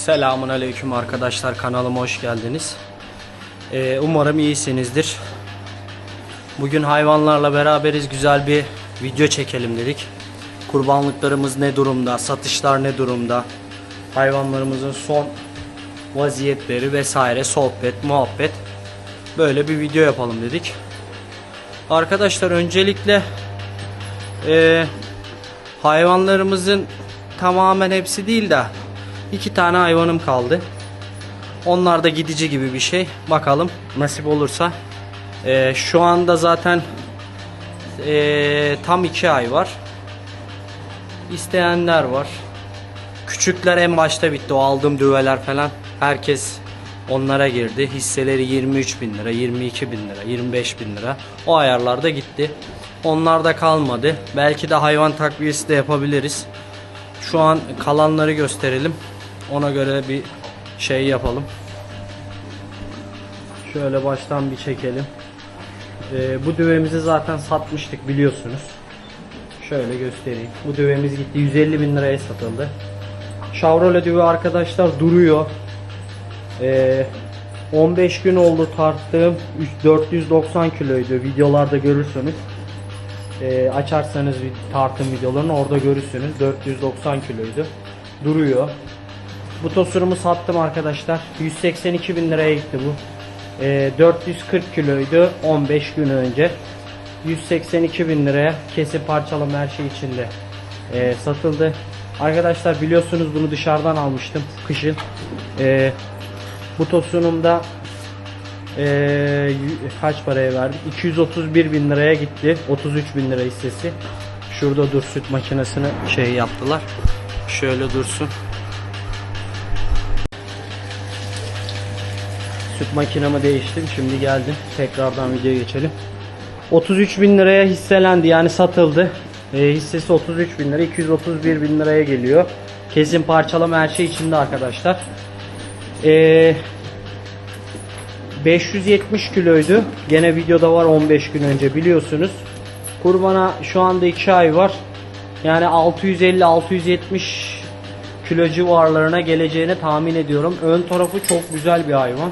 Selamun Aleyküm arkadaşlar kanalıma hoş geldiniz. Ee, umarım iyisinizdir. Bugün hayvanlarla beraberiz güzel bir video çekelim dedik. Kurbanlıklarımız ne durumda, satışlar ne durumda, hayvanlarımızın son vaziyetleri vesaire, sohbet, muhabbet böyle bir video yapalım dedik. Arkadaşlar öncelikle e, hayvanlarımızın tamamen hepsi değil de iki tane hayvanım kaldı. Onlar da gidici gibi bir şey. Bakalım nasip olursa. Ee, şu anda zaten ee, tam iki ay var. İsteyenler var. Küçükler en başta bitti. O aldığım düveler falan. Herkes onlara girdi. Hisseleri 23 bin lira, 22 bin lira, 25 bin lira. O ayarlarda gitti. Onlar da kalmadı. Belki de hayvan takviyesi de yapabiliriz. Şu an kalanları gösterelim. Ona göre bir şey yapalım. Şöyle baştan bir çekelim. Ee, bu düvemizi zaten satmıştık biliyorsunuz. Şöyle göstereyim. Bu düvemiz gitti 150 bin liraya satıldı. Chevrolet düve arkadaşlar duruyor. Ee, 15 gün oldu tarttığım 3- 490 kiloydu. Videolarda görürsünüz. Ee, açarsanız tartım videolarını orada görürsünüz. 490 kiloydu. Duruyor. Bu tosurumu sattım arkadaşlar. 182 bin liraya gitti bu. Ee, 440 kiloydu 15 gün önce. 182 bin liraya kesim parçalama her şey içinde ee, satıldı. Arkadaşlar biliyorsunuz bunu dışarıdan almıştım kışın. Ee, bu tosunumda y- kaç paraya verdik? 231 bin liraya gitti. 33 bin lira hissesi. Şurada dur süt makinesini şey yaptılar. Şöyle dursun. Süt makinemi değiştim. Şimdi geldim. Tekrardan videoya geçelim. 33 bin liraya hisselendi yani satıldı. E, hissesi 33 bin lira. 231 bin liraya geliyor. Kesim parçalama her şey içinde arkadaşlar. E, 570 kiloydu. Gene videoda var 15 gün önce biliyorsunuz. Kurbana şu anda 2 ay var. Yani 650-670 kilo civarlarına geleceğini tahmin ediyorum. Ön tarafı çok güzel bir hayvan.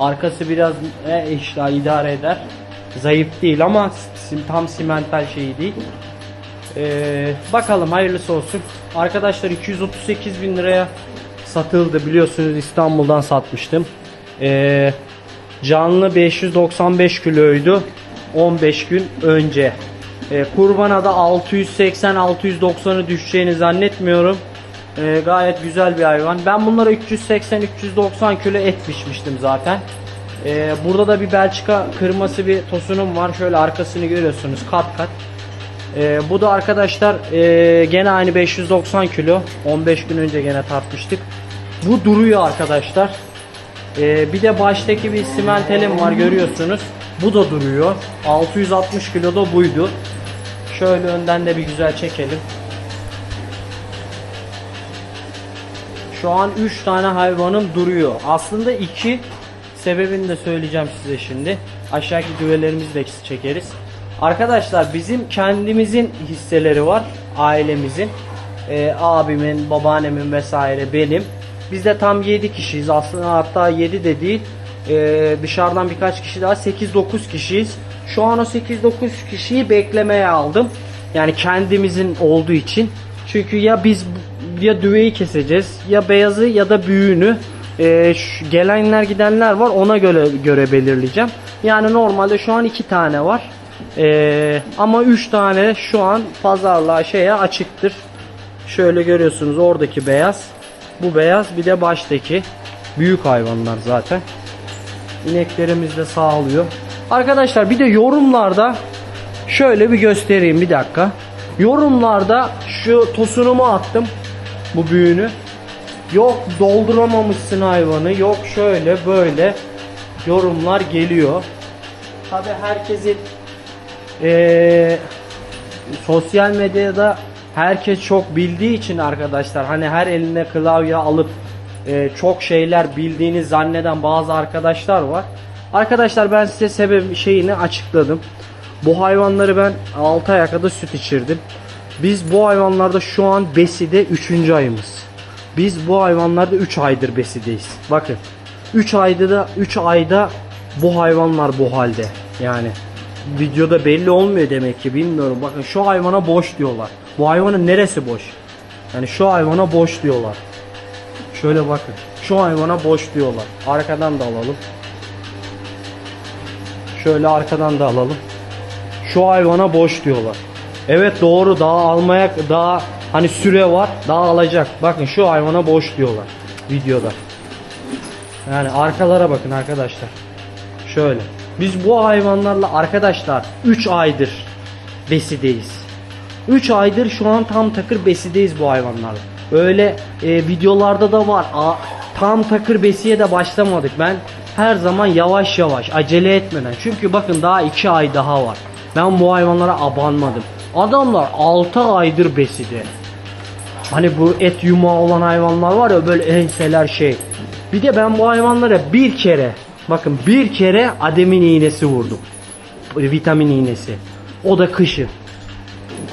Arkası biraz e, işte idare eder. Zayıf değil ama tam simental şey değil. Ee, bakalım hayırlısı olsun. Arkadaşlar 238 bin liraya satıldı biliyorsunuz İstanbul'dan satmıştım. Ee, canlı 595 kiloydu 15 gün önce. Ee, kurbana da 680-690'ı düşeceğini zannetmiyorum. Ee, gayet güzel bir hayvan. Ben bunlara 380-390 kilo et biçmiştim zaten. Ee, burada da bir Belçika kırması bir tosunum var. Şöyle arkasını görüyorsunuz kat kat. Ee, bu da arkadaşlar ee, gene aynı 590 kilo. 15 gün önce gene tartmıştık. Bu duruyor arkadaşlar. Ee, bir de baştaki bir simentelim var görüyorsunuz. Bu da duruyor. 660 kilo da buydu. Şöyle önden de bir güzel çekelim. Şu an 3 tane hayvanım duruyor. Aslında 2 sebebini de söyleyeceğim size şimdi. Aşağıdaki düvelerimizi de çekeriz. Arkadaşlar bizim kendimizin hisseleri var. Ailemizin. Ee, abimin, babaannemin vesaire benim. Biz de tam 7 kişiyiz. Aslında hatta 7 de değil. Ee, dışarıdan birkaç kişi daha 8-9 kişiyiz. Şu an o 8-9 kişiyi beklemeye aldım. Yani kendimizin olduğu için. Çünkü ya biz ya düveyi keseceğiz ya beyazı ya da büyüğünü Ee, şu- gelenler gidenler var ona göre göre belirleyeceğim. Yani normalde şu an iki tane var. Ee, ama üç tane şu an pazarlığa şeye açıktır. Şöyle görüyorsunuz oradaki beyaz. Bu beyaz bir de baştaki. Büyük hayvanlar zaten. İneklerimiz de sağlıyor. Arkadaşlar bir de yorumlarda şöyle bir göstereyim bir dakika. Yorumlarda şu tosunumu attım. Bu büyüğünü. Yok dolduramamışsın hayvanı. Yok şöyle böyle yorumlar geliyor. Tabi herkesin eee, sosyal medyada herkes çok bildiği için arkadaşlar hani her eline klavye alıp e, çok şeyler bildiğini zanneden bazı arkadaşlar var. Arkadaşlar ben size sebep şeyini açıkladım. Bu hayvanları ben 6 aya kadar süt içirdim. Biz bu hayvanlarda şu an beside 3. ayımız. Biz bu hayvanlarda 3 aydır besideyiz. Bakın 3 ayda da 3 ayda bu hayvanlar bu halde. Yani videoda belli olmuyor demek ki bilmiyorum. Bakın şu hayvana boş diyorlar. Bu hayvanın neresi boş? Yani şu hayvana boş diyorlar. Şöyle bakın. Şu hayvana boş diyorlar. Arkadan da alalım. Şöyle arkadan da alalım. Şu hayvana boş diyorlar. Evet doğru daha almaya daha hani süre var daha alacak. Bakın şu hayvana boş diyorlar videoda. Yani arkalara bakın arkadaşlar. Şöyle. Biz bu hayvanlarla arkadaşlar 3 aydır besideyiz. 3 aydır şu an tam takır besideyiz bu hayvanlarla. Öyle e, videolarda da var. A, tam takır besiye de başlamadık. Ben her zaman yavaş yavaş acele etmeden. Çünkü bakın daha 2 ay daha var. Ben bu hayvanlara abanmadım. Adamlar 6 aydır beside. Hani bu et yumağı olan hayvanlar var ya böyle enseler şey. Bir de ben bu hayvanlara bir kere bakın bir kere ademin iğnesi vurdum. Vitamin iğnesi. O da kışın.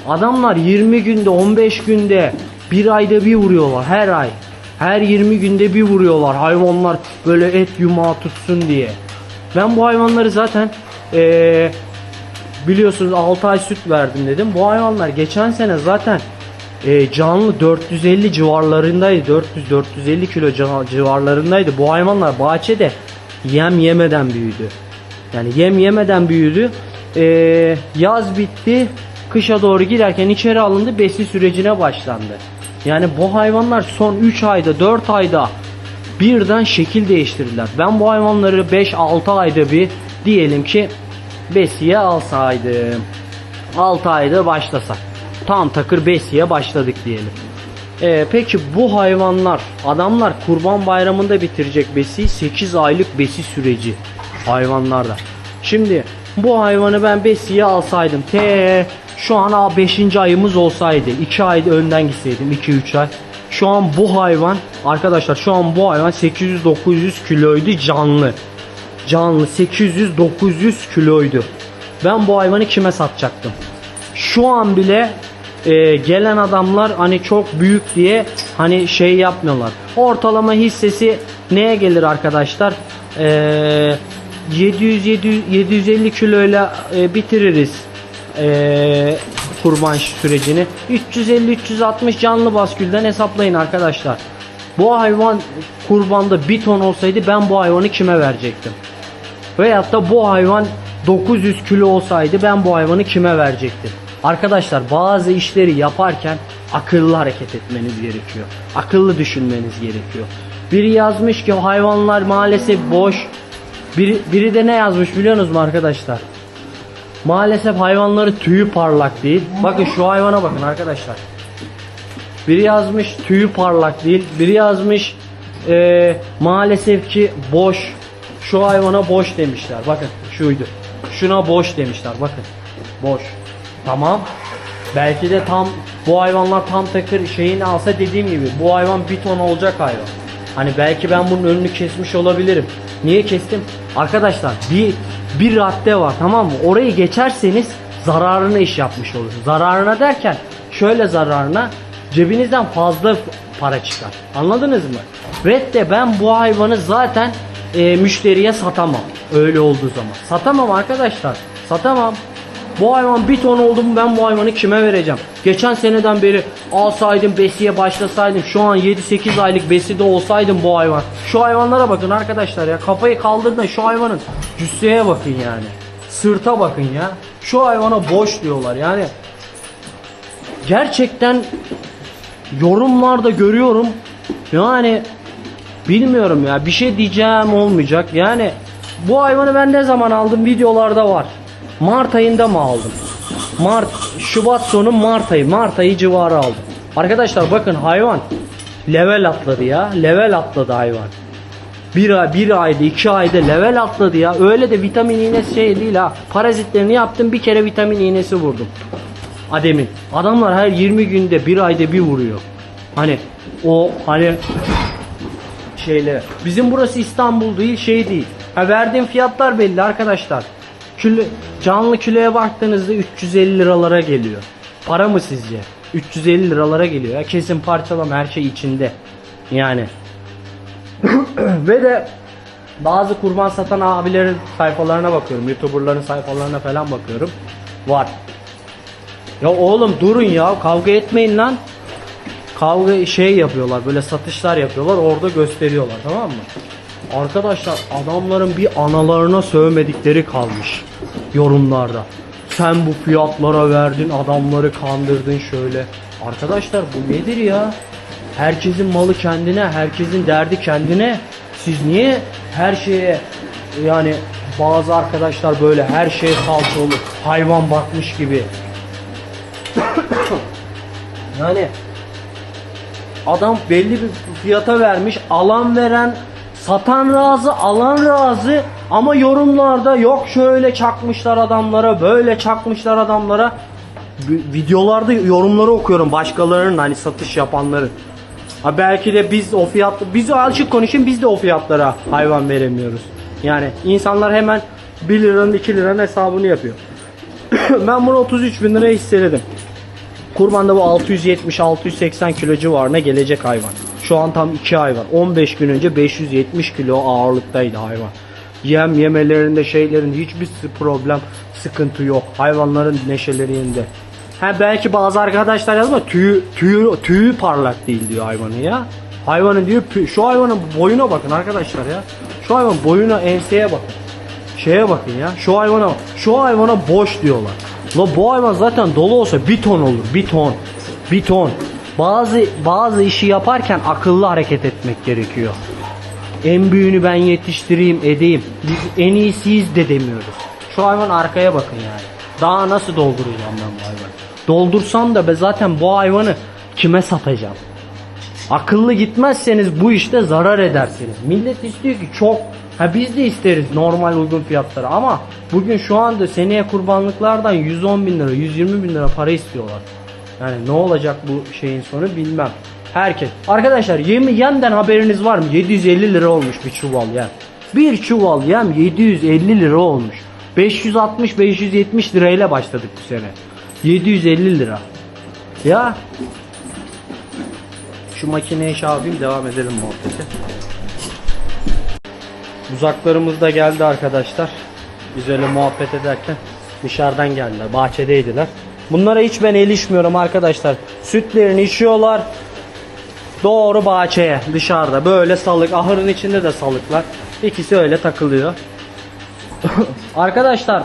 Adamlar 20 günde 15 günde bir ayda bir vuruyorlar her ay. Her 20 günde bir vuruyorlar hayvanlar böyle et yumağı tutsun diye. Ben bu hayvanları zaten eee, biliyorsunuz 6 ay süt verdim dedim. Bu hayvanlar geçen sene zaten e, canlı 450 civarlarındaydı. 400-450 kilo civarlarındaydı. Bu hayvanlar bahçede yem yemeden büyüdü. Yani yem yemeden büyüdü. E, yaz bitti. Kışa doğru girerken içeri alındı. Besi sürecine başlandı. Yani bu hayvanlar son 3 ayda 4 ayda birden şekil değiştirdiler. Ben bu hayvanları 5-6 ayda bir diyelim ki besiye alsaydım. 6 ayda başlasak. Tam takır besiye başladık diyelim. Ee, peki bu hayvanlar adamlar kurban bayramında bitirecek besiyi 8 aylık besi süreci hayvanlarda. Şimdi bu hayvanı ben besiye alsaydım te şu an 5. ayımız olsaydı 2 ay önden gitseydim 2-3 ay. Şu an bu hayvan arkadaşlar şu an bu hayvan 800-900 kiloydu canlı. Canlı 800-900 kiloydu. Ben bu hayvanı kime satacaktım? Şu an bile e, gelen adamlar hani çok büyük diye hani şey yapmıyorlar. Ortalama hissesi neye gelir arkadaşlar? E, 700 700 750 kiloyla e, bitiririz e, kurban sürecini. 350 360 canlı baskülden hesaplayın arkadaşlar. Bu hayvan kurbanda bir ton olsaydı ben bu hayvanı kime verecektim? Veyahut da bu hayvan 900 kilo olsaydı ben bu hayvanı kime verecektim? Arkadaşlar bazı işleri yaparken akıllı hareket etmeniz gerekiyor. Akıllı düşünmeniz gerekiyor. Biri yazmış ki hayvanlar maalesef boş. Biri, biri de ne yazmış biliyorsunuz mu arkadaşlar? Maalesef hayvanların tüyü parlak değil. Bakın şu hayvana bakın arkadaşlar. Biri yazmış tüyü parlak değil. Biri yazmış eee, maalesef ki boş. Şu hayvana boş demişler. Bakın şuydu. Şuna boş demişler. Bakın. Boş. Tamam. Belki de tam bu hayvanlar tam takır şeyini alsa dediğim gibi bu hayvan bir ton olacak hayvan. Hani belki ben bunun önünü kesmiş olabilirim. Niye kestim? Arkadaşlar bir bir radde var tamam mı? Orayı geçerseniz zararına iş yapmış olursunuz. Zararına derken şöyle zararına cebinizden fazla para çıkar. Anladınız mı? Ve de ben bu hayvanı zaten e, müşteriye satamam. Öyle olduğu zaman. Satamam arkadaşlar. Satamam. Bu hayvan bir ton oldu mu ben bu hayvanı kime vereceğim? Geçen seneden beri alsaydım besiye başlasaydım şu an 7-8 aylık beside olsaydım bu hayvan. Şu hayvanlara bakın arkadaşlar ya kafayı kaldırın şu hayvanın cüsseye bakın yani. Sırta bakın ya. Şu hayvana boş diyorlar yani. Gerçekten yorumlarda görüyorum. Yani bilmiyorum ya bir şey diyeceğim olmayacak. Yani bu hayvanı ben ne zaman aldım videolarda var. Mart ayında mı aldım? Mart, Şubat sonu Mart ayı. Mart ayı civarı aldım. Arkadaşlar bakın hayvan level atladı ya. Level atladı hayvan. Bir ay, bir ayda, iki ayda level atladı ya. Öyle de vitamin iğnesi şey değil ha. Parazitlerini yaptım bir kere vitamin iğnesi vurdum. Ademin. Adamlar her 20 günde bir ayda bir vuruyor. Hani o hani şeyle. Bizim burası İstanbul değil şey değil. Ha verdiğim fiyatlar belli arkadaşlar. Kilo, canlı kiloya baktığınızda 350 liralara geliyor. Para mı sizce? 350 liralara geliyor. Ya kesin parçalama her şey içinde. Yani. Ve de bazı kurban satan abilerin sayfalarına bakıyorum. Youtuberların sayfalarına falan bakıyorum. Var. Ya oğlum durun ya kavga etmeyin lan. Kavga şey yapıyorlar böyle satışlar yapıyorlar orada gösteriyorlar tamam mı? Arkadaşlar adamların bir analarına sövmedikleri kalmış yorumlarda. Sen bu fiyatlara verdin adamları kandırdın şöyle. Arkadaşlar bu nedir ya? Herkesin malı kendine, herkesin derdi kendine. Siz niye her şeye yani bazı arkadaşlar böyle her şeye salça olur. Hayvan bakmış gibi. yani adam belli bir fiyata vermiş. Alan veren satan razı, alan razı ama yorumlarda yok şöyle çakmışlar adamlara, böyle çakmışlar adamlara. Vi- Videolarda yorumları okuyorum başkalarının hani satış yapanların. Ha belki de biz o fiyat biz açık konuşayım biz de o fiyatlara hayvan veremiyoruz. Yani insanlar hemen 1 liranın 2 liranın hesabını yapıyor. ben bunu 33 bin liraya hisseledim. Kurbanda bu 670-680 kilo civarına gelecek hayvan. Şu an tam 2 ay var. 15 gün önce 570 kilo ağırlıktaydı hayvan. Yem yemelerinde şeylerin hiçbir problem sıkıntı yok. Hayvanların neşeleri yerinde. Ha belki bazı arkadaşlar yazma tüyü, tüyü, tüyü parlak değil diyor hayvanın ya. Hayvanın diyor şu hayvanın boyuna bakın arkadaşlar ya. Şu hayvan boyuna enseye bakın. Şeye bakın ya. Şu hayvana şu hayvana boş diyorlar. La bu hayvan zaten dolu olsa bir ton olur. Bir ton. Bir ton. Bazı bazı işi yaparken akıllı hareket etmek gerekiyor. En büyüğünü ben yetiştireyim, edeyim. Biz en iyisiyiz de demiyoruz. Şu hayvan arkaya bakın yani. Daha nasıl dolduracağım ben bu hayvanı? Doldursam da be zaten bu hayvanı kime satacağım? Akıllı gitmezseniz bu işte zarar edersiniz. Millet istiyor ki çok. Ha biz de isteriz normal uygun fiyatları ama bugün şu anda seneye kurbanlıklardan 110 bin lira 120 bin lira para istiyorlar. Yani ne olacak bu şeyin sonu bilmem. Herkes. Arkadaşlar yemi yemden haberiniz var mı? 750 lira olmuş bir çuval yem. Bir çuval yem 750 lira olmuş. 560-570 lirayla başladık bu sene. 750 lira. Ya şu makineyi şey devam edelim muhabbete. Uzaklarımız da geldi arkadaşlar. Biz öyle muhabbet ederken dışarıdan geldiler. Bahçedeydiler. Bunlara hiç ben ilişmiyorum arkadaşlar. Sütlerini içiyorlar. Doğru bahçeye dışarıda böyle salık ahırın içinde de salıklar. İkisi öyle takılıyor. arkadaşlar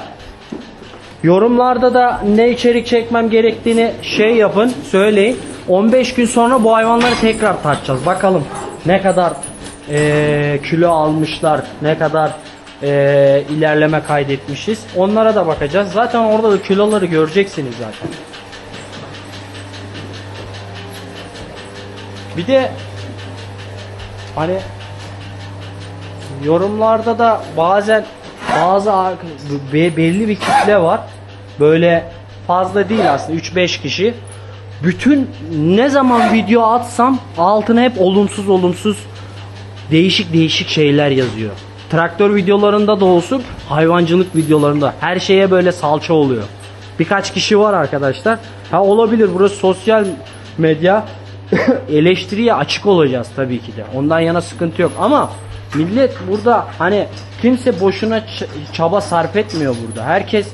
Yorumlarda da ne içerik çekmem gerektiğini şey yapın, söyleyin. 15 gün sonra bu hayvanları tekrar tartacağız. Bakalım ne kadar eee, kilo almışlar, ne kadar eee, ilerleme kaydetmişiz. Onlara da bakacağız. Zaten orada da kiloları göreceksiniz zaten. Bir de hani yorumlarda da bazen bazı belli bir kitle var. Böyle fazla değil aslında 3-5 kişi. Bütün ne zaman video atsam altına hep olumsuz olumsuz değişik değişik şeyler yazıyor. Traktör videolarında da olsun, hayvancılık videolarında her şeye böyle salça oluyor. Birkaç kişi var arkadaşlar. Ha olabilir burası sosyal medya. Eleştiriye açık olacağız tabii ki de. Ondan yana sıkıntı yok ama millet burada hani kimse boşuna çaba sarf etmiyor burada. Herkes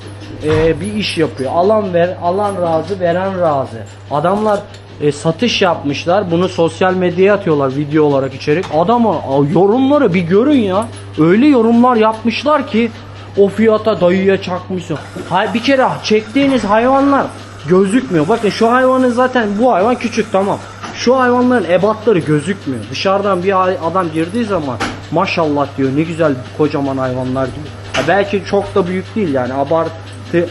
e, bir iş yapıyor. Alan ver, alan razı, veren razı. Adamlar e, satış yapmışlar. Bunu sosyal medyaya atıyorlar video olarak içerik. Adama yorumları bir görün ya. Öyle yorumlar yapmışlar ki o fiyata dayıya çakmışsın. Hay bir kere çektiğiniz hayvanlar gözükmüyor. Bakın şu hayvanın zaten bu hayvan küçük tamam. Şu hayvanların ebatları gözükmüyor. Dışarıdan bir adam girdiği zaman maşallah diyor ne güzel kocaman hayvanlar gibi. Ha belki çok da büyük değil yani abartı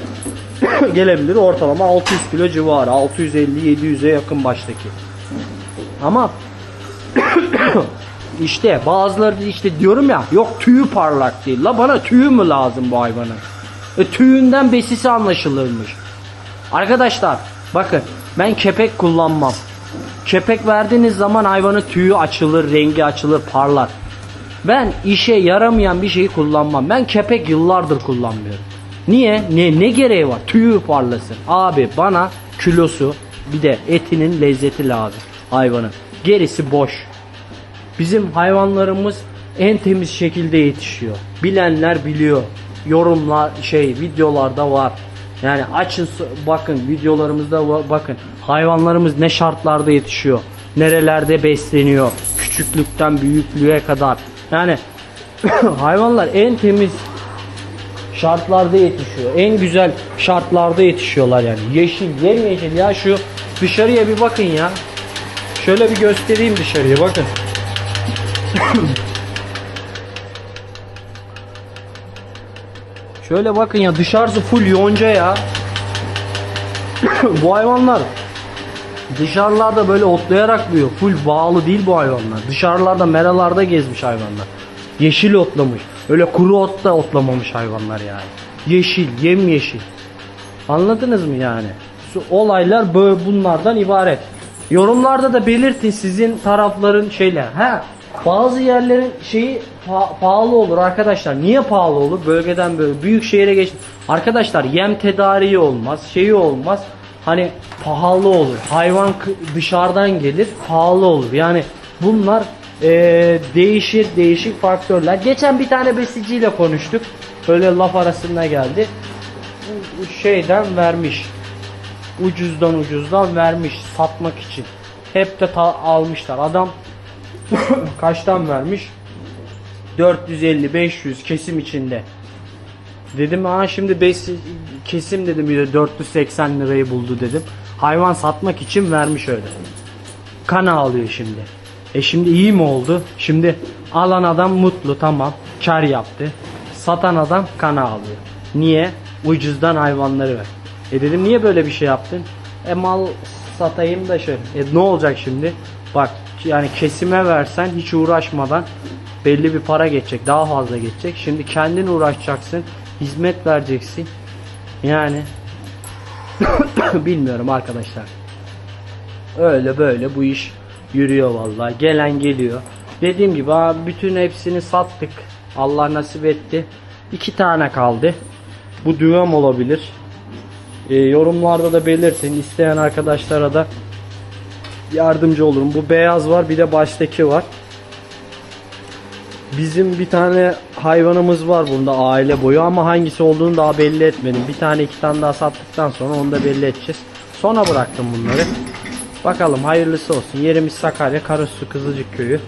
gelebilir ortalama 600 kilo civarı 650-700'e yakın baştaki. Ama işte bazıları işte diyorum ya yok tüyü parlak değil. La bana tüyü mü lazım bu hayvanın? E, tüyünden besisi anlaşılırmış. Arkadaşlar bakın ben kepek kullanmam. Kepek verdiğiniz zaman hayvanın tüyü açılır, rengi açılır, parlar. Ben işe yaramayan bir şeyi kullanmam. Ben kepek yıllardır kullanmıyorum. Niye? Ne ne gereği var? Tüyü parlasın. Abi bana kilosu bir de etinin lezzeti lazım hayvanın. Gerisi boş. Bizim hayvanlarımız en temiz şekilde yetişiyor. Bilenler biliyor. Yorumlar şey videolarda var. Yani açın bakın videolarımızda bakın hayvanlarımız ne şartlarda yetişiyor. Nerelerde besleniyor. Küçüklükten büyüklüğe kadar. Yani hayvanlar en temiz şartlarda yetişiyor. En güzel şartlarda yetişiyorlar yani. Yeşil, yemyeşil ya şu dışarıya bir bakın ya. Şöyle bir göstereyim dışarıya bakın. Şöyle bakın ya dışarısı full yonca ya. bu hayvanlar dışarılarda böyle otlayarak büyüyor. Full bağlı değil bu hayvanlar. Dışarılarda meralarda gezmiş hayvanlar. Yeşil otlamış. Öyle kuru ot da otlamamış hayvanlar yani. Yeşil, yemyeşil. Anladınız mı yani? Olaylar böyle bunlardan ibaret. Yorumlarda da belirtin sizin tarafların şeyler. Ha bazı yerlerin şeyi pa- pahalı olur arkadaşlar. Niye pahalı olur? Bölgeden böyle büyük şehire geç. Arkadaşlar yem tedariği olmaz, şeyi olmaz. Hani pahalı olur. Hayvan dışarıdan gelir, pahalı olur. Yani bunlar eee, değişir, değişik faktörler. Geçen bir tane besiciyle konuştuk. Böyle laf arasında geldi şeyden vermiş. Ucuzdan ucuzdan vermiş satmak için. Hep de almışlar. Adam kaçtan vermiş? 450 500 kesim içinde. Dedim ha şimdi beş, kesim dedim bir de 480 lirayı buldu dedim. Hayvan satmak için vermiş öyle. Kana alıyor şimdi. E şimdi iyi mi oldu? Şimdi alan adam mutlu tamam. Kar yaptı. Satan adam kana alıyor. Niye? Ucuzdan hayvanları ver. E dedim niye böyle bir şey yaptın? E mal satayım da şöyle. E ne olacak şimdi? Bak yani kesime versen hiç uğraşmadan belli bir para geçecek. Daha fazla geçecek. Şimdi kendin uğraşacaksın. Hizmet vereceksin. Yani bilmiyorum arkadaşlar. Öyle böyle bu iş yürüyor vallahi. Gelen geliyor. Dediğim gibi bütün hepsini sattık. Allah nasip etti. İki tane kaldı. Bu düğüm olabilir. Ee, yorumlarda da belirtin. İsteyen arkadaşlara da yardımcı olurum. Bu beyaz var bir de baştaki var. Bizim bir tane hayvanımız var bunda aile boyu ama hangisi olduğunu daha belli etmedim. Bir tane iki tane daha sattıktan sonra onu da belli edeceğiz. Sonra bıraktım bunları. Bakalım hayırlısı olsun. Yerimiz Sakarya Karasu Kızılcık Köyü.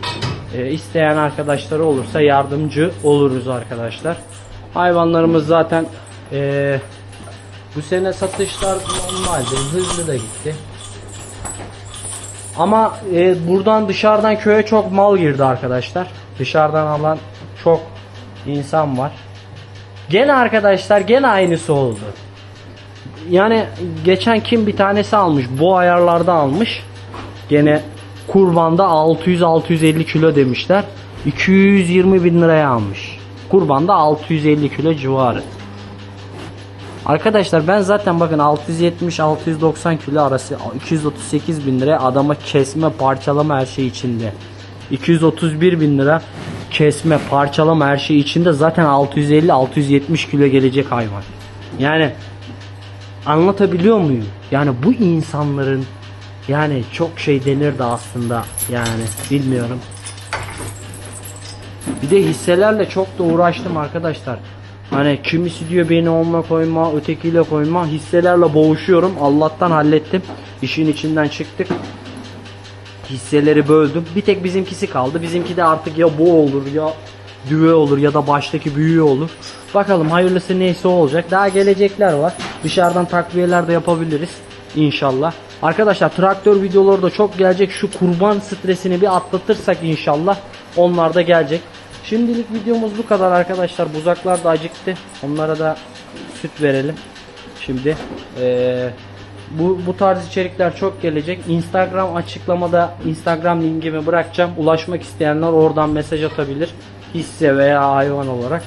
Ee, isteyen arkadaşları olursa yardımcı oluruz arkadaşlar. Hayvanlarımız zaten ee, bu sene satışlar normaldir. Hızlı da gitti. Ama e, buradan dışarıdan köye çok mal girdi arkadaşlar. Dışarıdan alan çok insan var. Gene arkadaşlar gene aynısı oldu. Yani geçen kim bir tanesi almış. Bu ayarlarda almış. Gene kurbanda 600-650 kilo demişler. 220 bin liraya almış. Kurbanda 650 kilo civarı. Arkadaşlar ben zaten bakın 670-690 kilo arası 238 bin lira adama kesme parçalama her şey içinde. 231 bin lira kesme parçalama her şey içinde zaten 650-670 kilo gelecek hayvan. Yani anlatabiliyor muyum? Yani bu insanların yani çok şey denirdi aslında yani bilmiyorum. Bir de hisselerle çok da uğraştım arkadaşlar. Hani kimisi diyor beni onunla koyma, ötekiyle koyma. Hisselerle boğuşuyorum. Allah'tan hallettim. İşin içinden çıktık. Hisseleri böldüm. Bir tek bizimkisi kaldı. Bizimki de artık ya bu olur ya düve olur ya da baştaki büyüğü olur. Bakalım hayırlısı neyse olacak. Daha gelecekler var. Dışarıdan takviyeler de yapabiliriz. İnşallah. Arkadaşlar traktör videoları da çok gelecek. Şu kurban stresini bir atlatırsak inşallah onlar da gelecek. Şimdilik videomuz bu kadar arkadaşlar. Buzaklar da acıktı. Onlara da süt verelim. Şimdi eee, bu, bu tarz içerikler çok gelecek. Instagram açıklamada Instagram linkimi bırakacağım. Ulaşmak isteyenler oradan mesaj atabilir. Hisse veya hayvan olarak.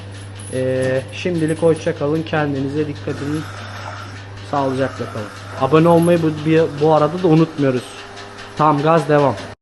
Eee, şimdilik hoşça kalın. Kendinize dikkat edin. Sağlıcakla kalın. Abone olmayı bu, bu arada da unutmuyoruz. Tam gaz devam.